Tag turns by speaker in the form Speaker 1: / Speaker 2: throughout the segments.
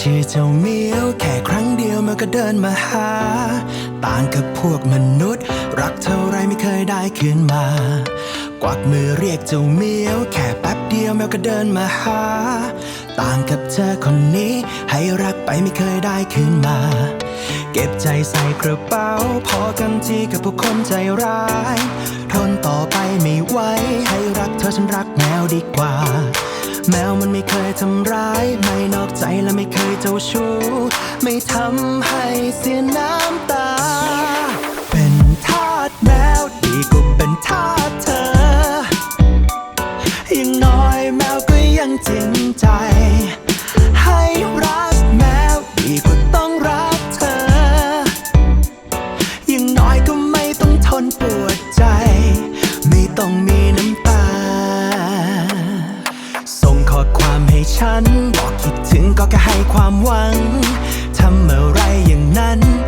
Speaker 1: ชื่อเจ้าเมียวแค่ครั้งเดียวมันก็เดินมาหา ต่างกับพวกมนุษย์ รักเท่าไรไม่เคยได้คืนมา กวักมือเรียกเจ้าเมียวแค่แป๊บเดียวแมวก็เดินมาหา ต่างกับเธอคนนี้ ให้รักไปไม่เคยได้คืนมา เก็บใจใส่กระเป๋า พอกันทีกับพวกคนใจร้าย ทนต่อไปไม่ไหวให้รักเธอฉันรักแมวดีกว่า แมวมันไม่เคยทำร้าย ไม่นอกใจและไม่เคยเจ้าชู้ ไม่ทำให้เสียน้ำตา เป็นทาสแมวดีกว่าเป็นทาสเธอ อย่างน้อยแมวก็ยังจริง ฉัน บอกคิดถึงก็แค่ให้ความหวังทำอะไรอย่างนั้น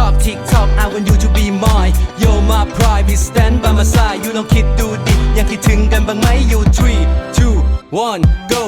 Speaker 2: TikTok tick tock I want you to be mine Yo my pride be stand by my side you ลองคิดดูดิยังคิดถึงกันบ้างไหม You three two one go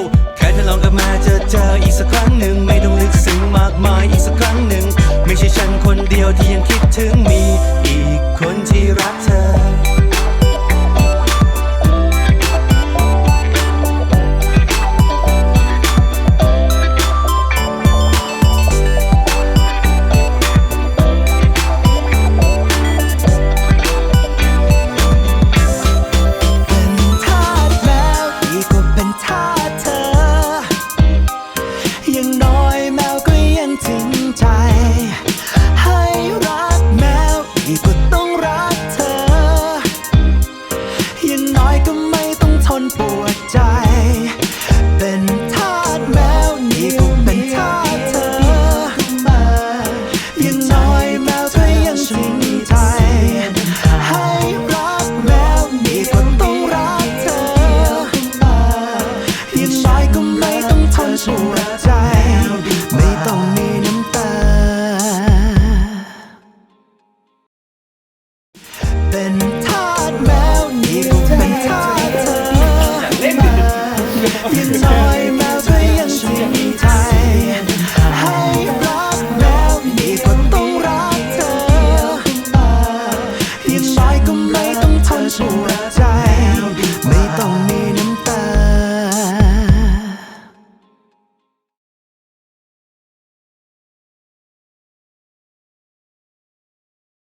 Speaker 1: ก็ไม่ต้องทนสู้